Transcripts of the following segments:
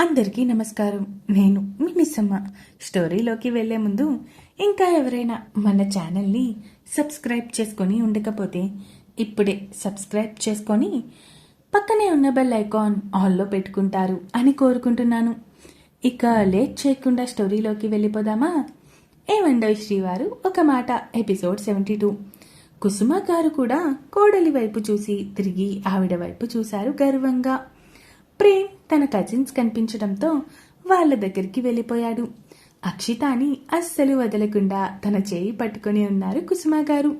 అందరికీ నమస్కారం. నేను మీ మిస్సమ్మ. స్టోరీలోకి వెళ్ళే ముందు ఇంకా ఎవరైనా మన ఛానల్ని సబ్స్క్రైబ్ చేసుకొని ఉండకపోతే ఇప్పుడే సబ్స్క్రైబ్ చేసుకొని పక్కనే ఉన్న బెల్ ఐకాన్ ఆల్లో పెట్టుకుంటారు అని కోరుకుంటున్నాను. ఇక లేట్ చేయకుండా స్టోరీలోకి వెళ్ళిపోదామా? ఏమండో శ్రీవారు ఒక మాట ఎపిసోడ్ సెవెంటీ టూ. కుసుమ గారు కూడా కోడలి వైపు చూసి తిరిగి ఆవిడ వైపు చూశారు గర్వంగా. ప్రేమ్ తన కజిన్స్ కనిపించడంతో వాళ్ళ దగ్గరికి వెళ్ళిపోయాడు. అక్షితాని అస్సలు వదలకుండా తన చేయి పట్టుకొని ఉన్నారు కుసుమ గారు.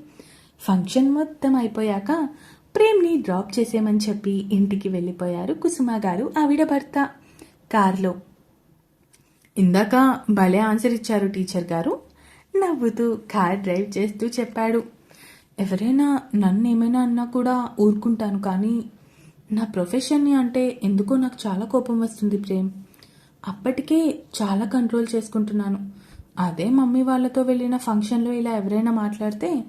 ఫంక్షన్ మొత్తం అయిపోయాక ప్రేమ్ని డ్రాప్ చేసేమని చెప్పి ఇంటికి వెళ్ళిపోయారు కుసుమ గారు ఆవిడ భర్త. కార్లో. ఇందాక భలే ఆన్సర్ ఇచ్చారు టీచర్ గారు. నవ్వుతూ కార్ డ్రైవ్ చేస్తూ చెప్పాడు. ఎవరైనా నన్ను ఏమైనా అన్నా కూడా ఊరుకుంటాను కానీ నా ప్రొఫెషన్ని అంటే ఎందుకో నాకు చాలా కోపం వస్తుంది ప్రేమ్. అప్పటికే చాలా కంట్రోల్ చేసుకుంటున్నాను. అదే మమ్మీ వాళ్ళతో వెళ్ళిన ఫంక్షన్లో ఇలా ఎవరైనా మాట్లాడితే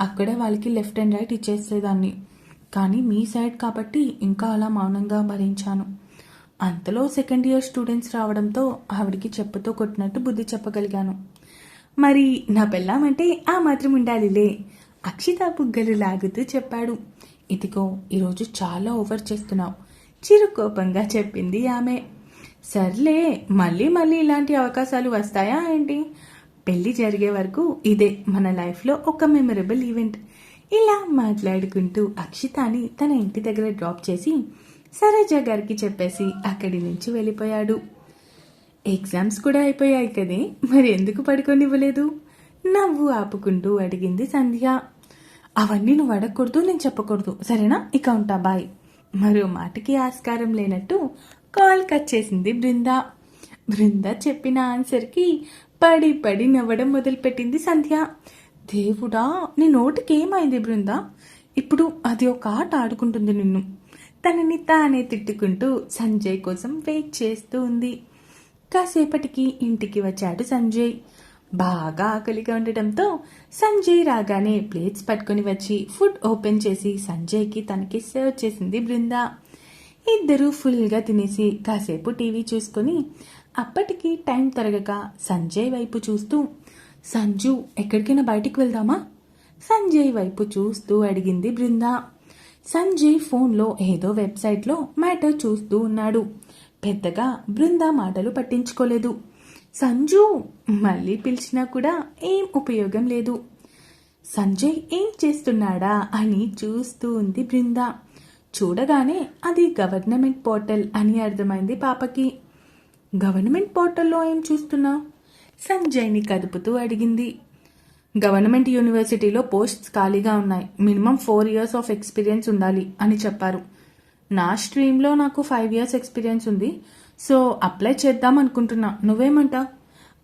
అక్కడే వాళ్ళకి లెఫ్ట్ అండ్ రైట్ ఇచ్చేసేదాన్ని. కానీ మీ సైడ్ కాబట్టి ఇంకా అలా మౌనంగా భరించాను. అంతలో సెకండ్ ఇయర్ స్టూడెంట్స్ రావడంతో ఆవిడికి చెప్పుతో కొట్టినట్టు బుద్ధి చెప్పగలిగాను. మరి నా పెళ్ళామంటే ఆ మాత్రం ఉండాలిలే అక్షిత బుగ్గలు లాగుతూ చెప్పాడు. ఇదిగో ఈరోజు చాలా ఓవర్ చేస్తున్నావు. చిరు కోపంగా చెప్పింది ఆమె. సర్లే మళ్ళీ మళ్ళీ ఇలాంటి అవకాశాలు వస్తాయా ఏంటి? పెళ్ళి జరిగే వరకు ఇదే మన లైఫ్లో ఒక మెమరబుల్ ఈవెంట్. ఇలా మాట్లాడుకుంటూ అక్షితాని తన ఇంటి దగ్గర డ్రాప్ చేసి సరోజ గారికి చెప్పేసి అక్కడి నుంచి వెళ్ళిపోయాడు. ఎగ్జామ్స్ కూడా అయిపోయాయి కదే మరి ఎందుకు పడుకోనివ్వలేదు? నవ్వు ఆపుకుంటూ అడిగింది సంధ్య. అవన్నీ నువ్వు అడగకూడదు నేను చెప్పకూడదు. సరేనా? ఇక ఉంటా బాయ్. మరో మాటకి ఆస్కారం లేనట్టు కాల్ కట్ చేసింది బృంద. బృంద చెప్పిన ఆన్సర్కి పడి పడి నవ్వడం మొదలుపెట్టింది సంధ్య. దేవుడా నీ నోటికి ఏమైంది బృంద? ఇప్పుడు అది ఒక ఆట ఆడుకుంటుంది నిన్ను. తనని తానే తిట్టుకుంటూ సంజయ్ కోసం వెయిట్ చేస్తూ ఉంది. కాసేపటికి ఇంటికి వచ్చాడు సంజయ్. బాగా ఆకలిగా ఉండటంతో సంజయ్ రాగానే ప్లేట్స్ పట్టుకొని వచ్చి ఫుడ్ ఓపెన్ చేసి సంజయ్కి తనకి సర్వ్ చేసింది బృంద. ఇద్దరూ ఫుల్గా తినేసి కాసేపు టీవీ చూసుకొని అప్పటికి టైం తరగక సంజయ్ వైపు చూస్తూ సంజు ఎక్కడికైనా బయటికి వెళ్దామా? సంజయ్ వైపు చూస్తూ అడిగింది బృంద. సంజయ్ ఫోన్లో ఏదో వెబ్సైట్లో మ్యాటర్ చూస్తూ ఉన్నాడు. పెద్దగా బృంద మాటలు పట్టించుకోలేదు. సంజు మళ్ళీ పిలిచినా కూడా ఏం ఉపయోగం లేదు. సంజయ్ ఏం చేస్తున్నాడా అని చూస్తూ ఉంది బృంద. చూడగానే అది గవర్నమెంట్ పోర్టల్ అని అర్థమైంది పాపకి. గవర్నమెంట్ పోర్టల్లో ఏం చూస్తున్నా? సంజయ్ని కదుపుతూ అడిగింది. గవర్నమెంట్ యూనివర్సిటీలో పోస్ట్స్ ఖాళీగా ఉన్నాయి. Minimum four years of experience ఉండాలి అని చెప్పారు. నా స్ట్రీమ్లో నాకు ఫైవ్ ఇయర్స్ ఎక్స్పీరియన్స్ ఉంది. సో అప్లై చేద్దాం అనుకుంటున్నా. నువ్వేమంటా?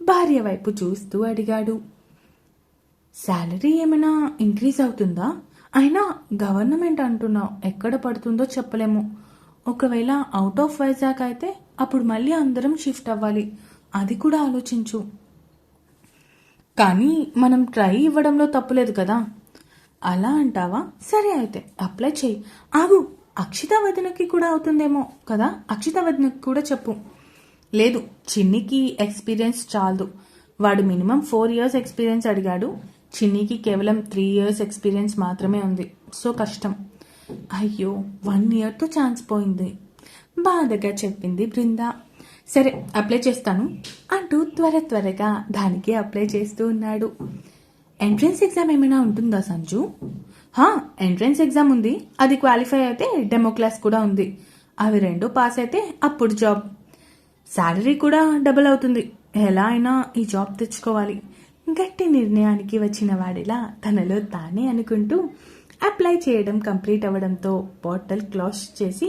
భార్య వైపు చూస్తూ అడిగాడు. శాలరీ ఏమైనా ఇంక్రీజ్ అవుతుందా? అయినా గవర్నమెంట్ అంటున్నావు. ఎక్కడ పడుతుందో చెప్పలేము. ఒకవేళ అవుట్ ఆఫ్ వైజాగ్ అయితే అప్పుడు మళ్ళీ అందరం షిఫ్ట్ అవ్వాలి. అది కూడా ఆలోచించు. కానీ మనం ట్రై ఇవ్వడంలో తప్పులేదు కదా. అలా అంటావా? సరే అయితే అప్లై చేయి. ఆగు. అక్షిత వదినకి కూడా అవుతుందేమో కదా? అక్షిత వదినకి కూడా చెప్పు. లేదు చిన్నికి ఎక్స్పీరియన్స్ చాలదు. వాడు మినిమం ఫోర్ ఇయర్స్ ఎక్స్పీరియన్స్ అడిగాడు. చిన్నికి కేవలం త్రీ ఇయర్స్ ఎక్స్పీరియన్స్ మాత్రమే ఉంది. సో కష్టం. అయ్యో వన్ ఇయర్తో ఛాన్స్ పోయింది. బాధగా చెప్పింది బృంద. సరే అప్లై చేస్తాను అంటూ త్వర త్వరగా దానికి అప్లై చేస్తూ ఉన్నాడు. ఎంట్రన్స్ ఎగ్జామ్ ఏమైనా ఉంటుందా సంజు? హా ఎంట్రన్స్ ఎగ్జామ్ ఉంది. అది క్వాలిఫై అయితే డెమో క్లాస్ కూడా ఉంది. అవి రెండు పాస్ అయితే అప్పుడు జాబ్. శాలరీ కూడా డబుల్ అవుతుంది. ఎలా అయినా ఈ జాబ్ తెచ్చుకోవాలి. గట్టి నిర్ణయానికి వచ్చిన వాడిలా తనలో తానే అనుకుంటూ అప్లై చేయడం కంప్లీట్ అవ్వడంతో పోర్టల్ క్లోజ్ చేసి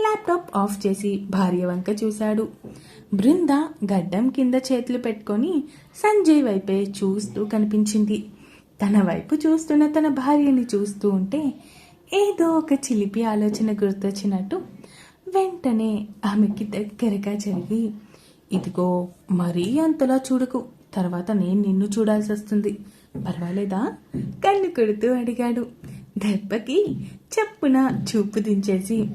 ల్యాప్టాప్ ఆఫ్ చేసి భార్య వంక చూశాడు. బృంద గడ్డం కింద చేతులు పెట్టుకొని సంజయ్ వైపే చూస్తూ కనిపించింది. తన వైపు చూస్తున్న తన భార్యని చూస్తూ ఉంటే ఏదో ఒక చిలిపి ఆలోచన గుర్తొచ్చినట్టు వెంటనే ఆమెకి దగ్గరగా జరిగి ఇదిగో మరీ అంతలా చూడకు. తర్వాత నేను నిన్ను చూడాల్సి వస్తుంది. పర్వాలేదా? కళ్ళు కొడుతూ అడిగాడు. దెబ్బకి చెప్పున చూపు దించేసి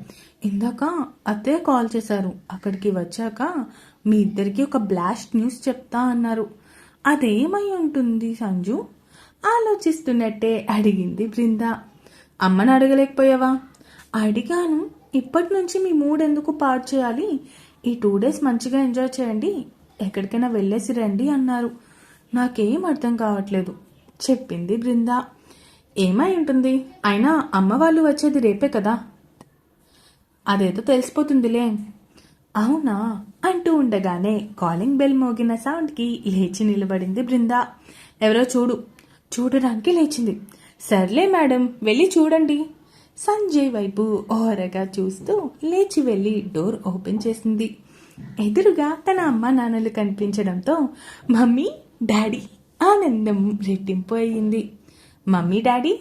ఇందాక అత్తయ్య కాల్ చేశారు. అక్కడికి వచ్చాక మీ ఇద్దరికి ఒక బ్లాస్ట్ న్యూస్ చెప్తా అన్నారు. అదేమై ఉంటుంది సంజు? ఆలోచిస్తున్నట్టే అడిగింది బృంద. అమ్మను అడగలేకపోయావా? అడిగాను. ఇప్పటి నుంచి మీ మూడ్ ఎందుకు పాడు చేయాలి? ఈ టూ డేస్ మంచిగా ఎంజాయ్ చేయండి. ఎక్కడికైనా వెళ్ళేసి రండి అన్నారు. నాకేం అర్థం కావట్లేదు చెప్పింది బృంద. ఏమై ఉంటుంది? అయినా అమ్మ వాళ్ళు వచ్చేది రేపే కదా? అదేదో తెలిసిపోతుందిలే. అవునా? అంటూ ఉండగానే కాలింగ్ బెల్ మోగిన సౌండ్కి లేచి నిలబడింది బృంద. ఎవరో చూడు. చూడడానికి లేచింది. సర్లే మేడం వెళ్ళి చూడండి. సంజయ్ వైపు ఓరగా చూస్తూ లేచి వెళ్ళి డోర్ ఓపెన్ చేసింది. ఎదురుగా తన అమ్మ నాన్నలు కనిపించడంతో మమ్మీ డాడీ! ఆనందం రెట్టింపు అయ్యింది మమ్మీ డాడీ!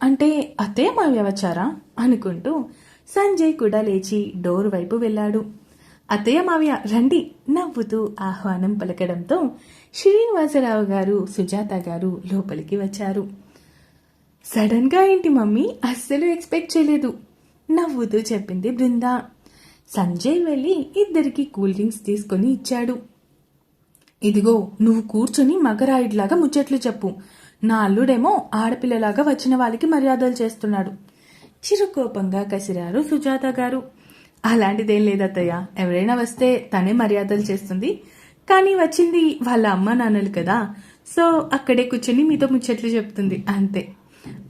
అంటే అతే మా వచ్చారా అనుకుంటూ సంజయ్ కూడా లేచి డోర్ వైపు వెళ్ళాడు. అత్తయ్య మావయ్య రండి నవ్వుతూ ఆహ్వానం పలకడంతో శ్రీనివాసరావు గారు సుజాత గారు లోపలికి వచ్చారు. సడన్గా ఏంటి మమ్మీ? అస్సలు ఎక్స్పెక్ట్ చేయలేదు. నవ్వుతూ చెప్పింది బృంద. సంజయ్ వెళ్ళి ఇద్దరికి కూల్ డ్రింక్స్ తీసుకొని ఇచ్చాడు. ఇదిగో నువ్వు కూర్చుని మగరాయుడిలాగా ముచ్చట్లు చెప్పు. నా అల్లుడేమో ఆడపిల్లలాగా వచ్చిన వాళ్ళకి మర్యాదలు చేస్తున్నాడు. చిరుకోపంగా కసిరారు సుజాత గారు. అలాంటిదేం లేదత్తయ్య. ఎవరైనా వస్తే తనే మర్యాదలు చేస్తుంది. కానీ వచ్చింది వాళ్ళ అమ్మ నాన్నలు కదా. సో అక్కడే కూర్చొని మీతో ముచ్చట్లు చెప్తుంది. అంతే.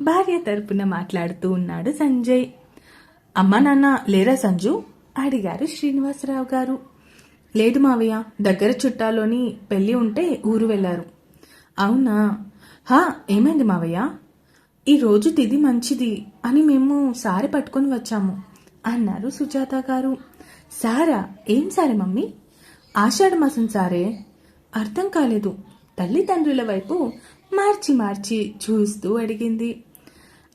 భార్య తరపున మాట్లాడుతూ ఉన్నాడు సంజయ్. అమ్మా నాన్న లేరా సంజు? అడిగారు శ్రీనివాసరావు గారు. లేదు మావయ్య దగ్గర చుట్టాలోని పెళ్ళి ఉంటే ఊరు వెళ్ళారు. అవునా? హా ఏమైంది మావయ్య? ఈ రోజు తిది మంచిది అని మేము సారి పట్టుకొని వచ్చాము. అన్నారు సుజాత గారు. సారా ఏం సారే మమ్మీ? ఆషాఢ మాసం సారే. అర్థం కాలేదు. తల్లిదండ్రుల వైపు మార్చి మార్చి చూస్తూ అడిగింది.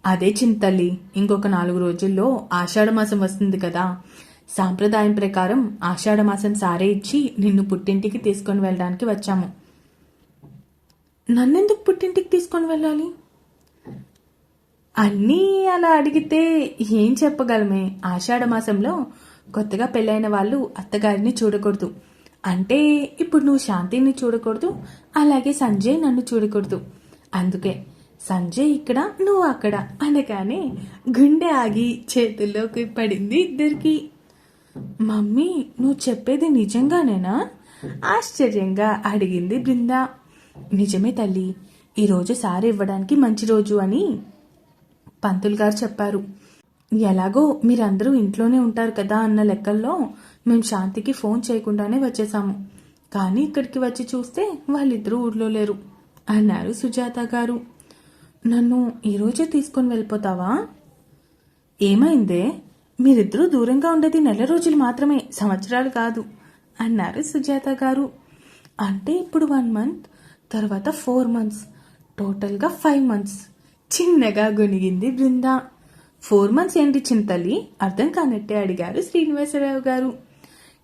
అదే చింతల్లి ఇంకొక నాలుగు రోజుల్లో ఆషాఢమాసం వస్తుంది కదా. సాంప్రదాయం ప్రకారం ఆషాఢమాసం సారే ఇచ్చి నిన్ను పుట్టింటికి తీసుకొని వెళ్ళడానికి వచ్చాము. నన్నెందుకు పుట్టింటికి తీసుకొని వెళ్ళాలి? అన్నీ అలా అడిగితే ఏం చెప్పగలమే? ఆషాఢ మాసంలో కొత్తగా పెళ్ళైన వాళ్ళు అత్తగారిని చూడకూడదు. అంటే ఇప్పుడు నువ్వు శాంతిని చూడకూడదు అలాగే సంజయ్ నన్ను చూడకూడదు. అందుకే సంజయ్ ఇక్కడ నువ్వు అక్కడ అనగానే గుండె ఆగి చేతుల్లోకి పడింది ఇద్దరికి. మమ్మీ నువ్వు చెప్పేది నిజంగానేనా? ఆశ్చర్యంగా అడిగింది బృంద. నిజమే తల్లి ఈరోజు సారి ఇవ్వడానికి మంచి రోజు అని పంతులు గారు చెప్పారు. ఎలాగో మీరందరూ ఇంట్లోనే ఉంటారు కదా అన్న లెక్కల్లో మేము శాంతికి ఫోన్ చేయకుండానే వచ్చేసాము కానీ ఇక్కడికి వచ్చి చూస్తే వాళ్ళిద్దరూ ఊర్లో లేరు అన్నారు సుజాత గారు. నన్ను ఈరోజే తీసుకొని వెళ్ళిపోతావా? ఏమైందే? మీరిద్దరూ దూరంగా ఉండేది నెల రోజులు మాత్రమే సంవత్సరాలు కాదు అన్నారు సుజాత గారు. అంటే ఇప్పుడు వన్ మంత్ తర్వాత ఫోర్ మంత్స్ టోటల్గా ఫైవ్ మంత్స్. చిన్నగా గొనిగింది బృంద. ఫోర్ మంత్స్ ఏంటి చింతలి అర్థం కానట్టే అడిగారు శ్రీనివాసరావు గారు.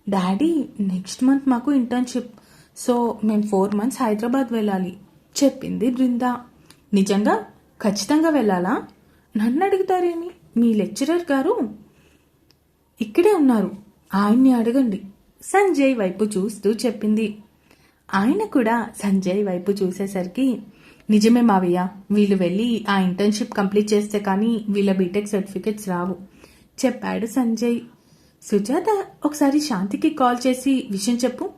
డాడీ నెక్స్ట్ మంత్ మాకు ఇంటర్న్షిప్. సో మేము ఫోర్ మంత్స్ హైదరాబాద్ వెళ్ళాలి చెప్పింది బృంద. నిజంగా? ఖచ్చితంగా వెళ్ళాలా? నన్ను అడుగుతారేమి? మీ లెక్చరర్ గారు? ఇక్కడే ఉన్నారు. ఆయన్ని అడగండి. సంజయ్ వైపు చూస్తూ చెప్పింది. ఆయన కూడా సంజయ్ వైపు చూసేసరికి నిజమే మావయ్య. వీళ్ళు వెళ్ళి ఆ ఇంటర్న్షిప్ కంప్లీట్ చేస్తే కానీ వీళ్ళ బీటెక్ సర్టిఫికెట్స్ రావు. చెప్పాడు సంజయ్. సుజాత ఒకసారి శాంతికి కాల్ చేసి విషయం చెప్పు.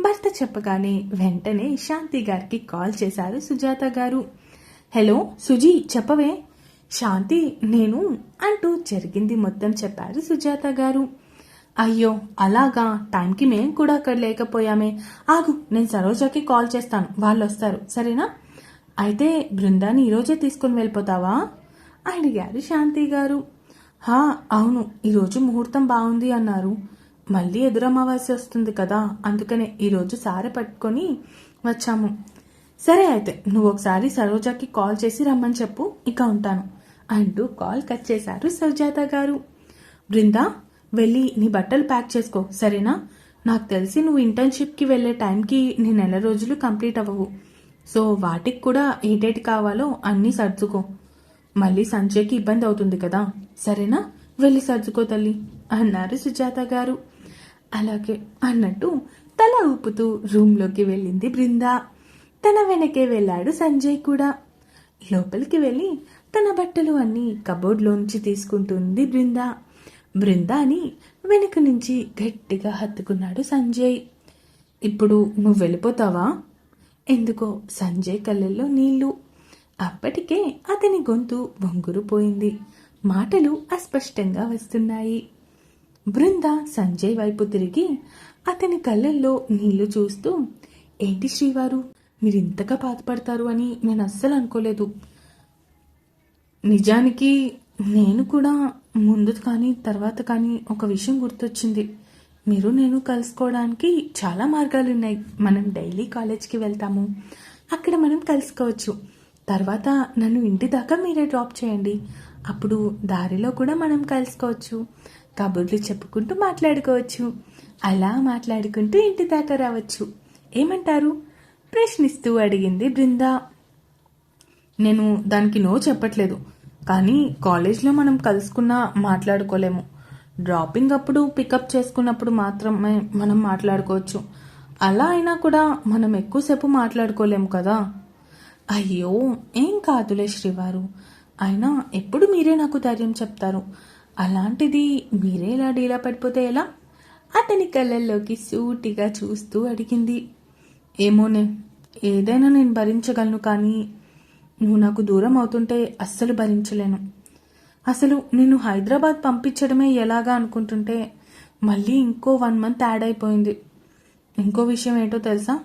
భర్త చెప్పగానే వెంటనే శాంతి గారికి కాల్ చేశారు సుజాత గారు. హలో సుజీ చెప్పవే? శాంతి నేను అంటూ జరిగింది మొత్తం చెప్పారు సుజాత గారు. అయ్యో అలాగా? టైంకి మేం కూడా అక్కడ లేకపోయామే. ఆగు నేను సరోజాకి కాల్ చేస్తాను. వాళ్ళు వస్తారు సరేనా? అయితే బృందాన్ని ఈరోజే తీసుకుని వెళ్ళిపోతావా? అడిగారు శాంతి గారు. హా అవును ఈరోజు ముహూర్తం బాగుంది అన్నారు. మళ్ళీ ఎదురమావాస్య వస్తుంది కదా అందుకనే ఈరోజు సారె పట్టుకొని వచ్చాము. సరే అయితే నువ్వు ఒకసారి సరోజాకి కాల్ చేసి రమ్మని చెప్పు ఇక ఉంటాను అంటూ కాల్ కట్ చేశారు సుజాత గారు. బృందా వెళ్ళి నీ బట్టలు ప్యాక్ చేసుకో సరేనా? నాకు తెలిసి నువ్వు ఇంటర్న్షిప్కి వెళ్ళే టైంకి నీ నెల రోజులు కంప్లీట్ అవ్వవు. సో వాటికి కూడా ఏటేటి కావాలో అన్నీ సర్దుకో. మళ్ళీ సంజయ్కి ఇబ్బంది అవుతుంది కదా. సరేనా? వెళ్ళి సర్దుకో తల్లి అన్నారు సుజాత గారు. అలాగే అన్నట్టు తల ఊపుతూ రూమ్లోకి వెళ్ళింది బృంద. తన వెనకే వెళ్ళాడు సంజయ్ కూడా. లోపలికి వెళ్ళి తన బట్టలు అన్నీ కబోర్డ్లోంచి తీసుకుంటుంది బృంద. బృందాని వెనుక నుంచి గట్టిగా హత్తుకున్నాడు సంజయ్. ఇప్పుడు నువ్వు వెళ్ళిపోతావా? ఎందుకో సంజయ్ కళ్ళల్లో నీళ్ళు. అప్పటికే అతని గొంతు బొంగురుపోయింది మాటలు అస్పష్టంగా వస్తున్నాయి. బృంద సంజయ్ వైపు తిరిగి అతని కళ్ళల్లో నీళ్ళు చూస్తూ ఏంటి శ్రీవారు? మీరు ఇంతగా బాధపడతారు అని నేను అస్సలు అనుకోలేదు. నిజానికి నేను కూడా ముందు కానీ తర్వాత కానీ ఒక విషయం గుర్తొచ్చింది. మీరు నేను కలుసుకోవడానికి చాలా మార్గాలు ఉన్నాయి మనం డైలీ కాలేజ్కి వెళ్తాము. అక్కడ మనం కలుసుకోవచ్చు. తర్వాత నన్ను ఇంటి దాకా మీరే డ్రాప్ చేయండి. అప్పుడు దారిలో కూడా మనం కలుసుకోవచ్చు. కబుర్లు చెప్పుకుంటూ మాట్లాడుకోవచ్చు. అలా మాట్లాడుకుంటూ ఇంటి దాకా రావచ్చు. ఏమంటారు? ప్రశ్నిస్తూ అడిగింది బృంద. నేను దానికి నో చెప్పట్లేదు. కానీ కాలేజ్లో మనం కలుసుకున్నా మాట్లాడుకోలేము. డ్రాపింగ్ అప్పుడు పికప్ చేసుకున్నప్పుడు మాత్రమే మనం మాట్లాడుకోవచ్చు. అలా అయినా కూడా మనం ఎక్కువసేపు మాట్లాడుకోలేము కదా? అయ్యో ఏం కాదులే శ్రీవారు. అయినా ఎప్పుడు మీరే నాకు ధైర్యం చెప్తారు? అలాంటిది మీరే ఇలా డీలా పడిపోతే ఎలా? అతని కళ్ళల్లోకి సూటిగా చూస్తూ అడిగింది. ఏమోనే ఏదైనా నేను భరించగలను కానీ నువ్వు నాకు దూరం అవుతుంటే అస్సలు భరించలేను. అసలు నేను హైదరాబాద్ పంపించడమే ఎలాగా అనుకుంటుంటే మళ్ళీ ఇంకో వన్ మంత్ యాడ్ అయిపోయింది. ఇంకో విషయం ఏంటో తెలుసా?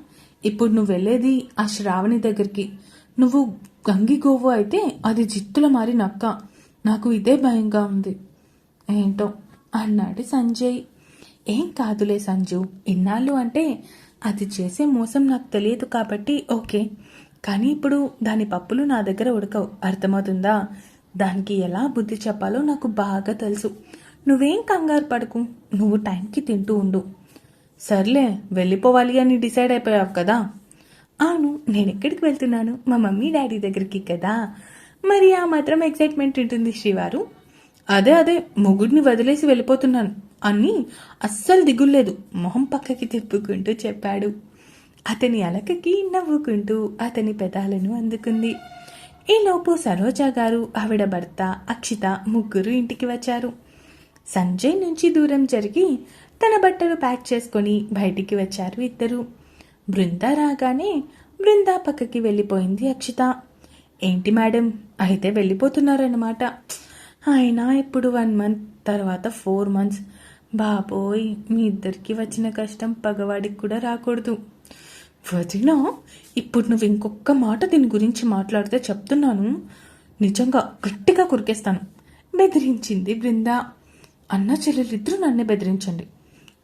ఇప్పుడు నువ్వు వెళ్ళేది ఆ శ్రావణి దగ్గరికి. నువ్వు గంగి గోవు అయితే అది జిత్తుల మారి నక్క. నాకు ఇదే భయంగా ఉంది. ఏంటో? అన్నాడు సంజయ్. ఏం కాదులే సంజు. ఇన్నాళ్ళు అంటే అది చేసే మోసం నాకు తెలియదు కాబట్టి ఓకే. కానీ ఇప్పుడు దాని పప్పులు నా దగ్గర ఉడకవు. అర్థమవుతుందా? దానికి ఎలా బుద్ధి చెప్పాలో నాకు బాగా తెలుసు. నువ్వేం కంగారు పడకు. నువ్వు టైంకి తింటూ ఉండు. సర్లే వెళ్ళిపోవాలి అని డిసైడ్ అయిపోయావు కదా. అవును నేను ఎక్కడికి వెళ్తున్నాను? మా మమ్మీ డాడీ దగ్గరికి కదా. మరి ఆ మాత్రం ఎక్సైట్మెంట్ ఉంటుంది శ్రీవారు. అదే అదే మొగుడిని వదిలేసి వెళ్ళిపోతున్నాను. అని అస్సలు దిగుల్లేదు. మొహం పక్కకి తిప్పుకుంటూ చెప్పాడు. అతని అలకకి నవ్వుకుంటూ అతని పెదాలను అందుకుంది. ఈలోపు సరోజా గారు ఆవిడ భర్త అక్షిత ముగ్గురు ఇంటికి వచ్చారు. సంజయ్ నుంచి దూరం జరిగి తన బట్టలు ప్యాక్ చేసుకొని బయటికి వచ్చారు ఇద్దరు. బృంద రాగానే బృంద పక్కకి వెళ్ళిపోయింది అక్షిత. ఏంటి మేడం అయితే వెళ్ళిపోతున్నారన్నమాట. ఆయన ఇప్పుడు వన్ మంత్ తర్వాత ఫోర్ మంత్స్. బాబోయ్ మీ ఇద్దరికి వచ్చిన కష్టం పగవాడికి కూడా రాకూడదు. వదినా ఇప్పుడు నువ్వు ఇంకొక మాట దీని గురించి మాట్లాడితే చెప్తున్నాను. నిజంగా గట్టిగా కురికేస్తాను. బెదిరించింది బృంద. అన్న చెల్లెలిద్దరూ నన్నే బెదిరించండి.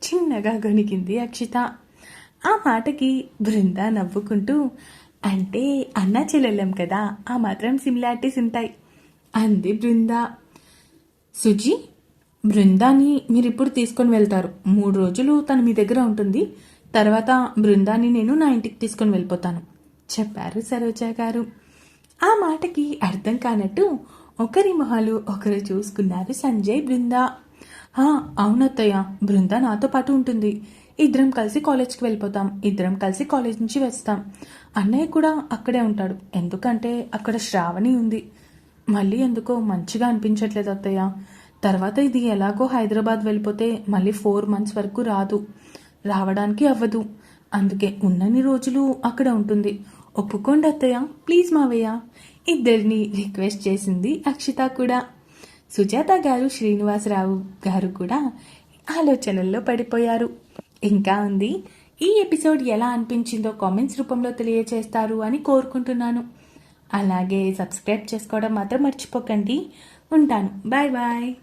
చిన్నగా గణిగింది అక్షిత. ఆ మాటకి బృంద నవ్వుకుంటూ అంటే అన్న చెల్లెళ్ళం కదా ఆ మాత్రం సిమిలారిటీస్ ఉంటాయి అంది బృంద. సుజీ బృందాని మీరు ఇప్పుడు తీసుకొని వెళ్తారు. మూడు రోజులు తను మీ దగ్గర ఉంటుంది. తర్వాత బృందాన్ని నేను నా ఇంటికి తీసుకొని వెళ్ళిపోతాను. చెప్పారు సరోజ గారు. ఆ మాటకి అర్థం కానట్టు ఒకరి మొహాలు ఒకరు చూసుకున్నారు సంజయ్ బృంద. "ఆ, అవునత్తయ్య బృంద నాతో పాటు ఉంటుంది. ఇద్దరం కలిసి కాలేజ్కి వెళ్ళిపోతాం. ఇద్దరం కలిసి కాలేజ్ నుంచి వస్తాం. అన్నయ్య కూడా అక్కడే ఉంటాడు. ఎందుకంటే అక్కడ శ్రావణి ఉంది. మళ్ళీ ఎందుకో మంచిగా అనిపించట్లేదు అత్తయ్య. తర్వాత ఇది ఎలాగో హైదరాబాద్ వెళ్ళిపోతే మళ్ళీ ఫోర్ మంత్స్ వరకు రాదు. రావడానికి అవ్వదు. అందుకే ఉన్నన్ని రోజులు అక్కడ ఉంటుంది. ఒప్పుకోండి అత్తయ్య. ప్లీజ్ మావయ్య. ఇద్దరిని రిక్వెస్ట్ చేసింది అక్షిత కూడా. సుజాత గారు శ్రీనివాసరావు గారు కూడా ఆలోచనల్లో పడిపోయారు. ఇంకా ఉంది. ఈ ఎపిసోడ్ ఎలా అనిపించిందో కామెంట్స్ రూపంలో తెలియచేస్తారు అని కోరుకుంటున్నాను. అలాగే సబ్స్క్రైబ్ చేసుకోవడం మాత్రం మర్చిపోకండి. ఉంటాను. Bye bye.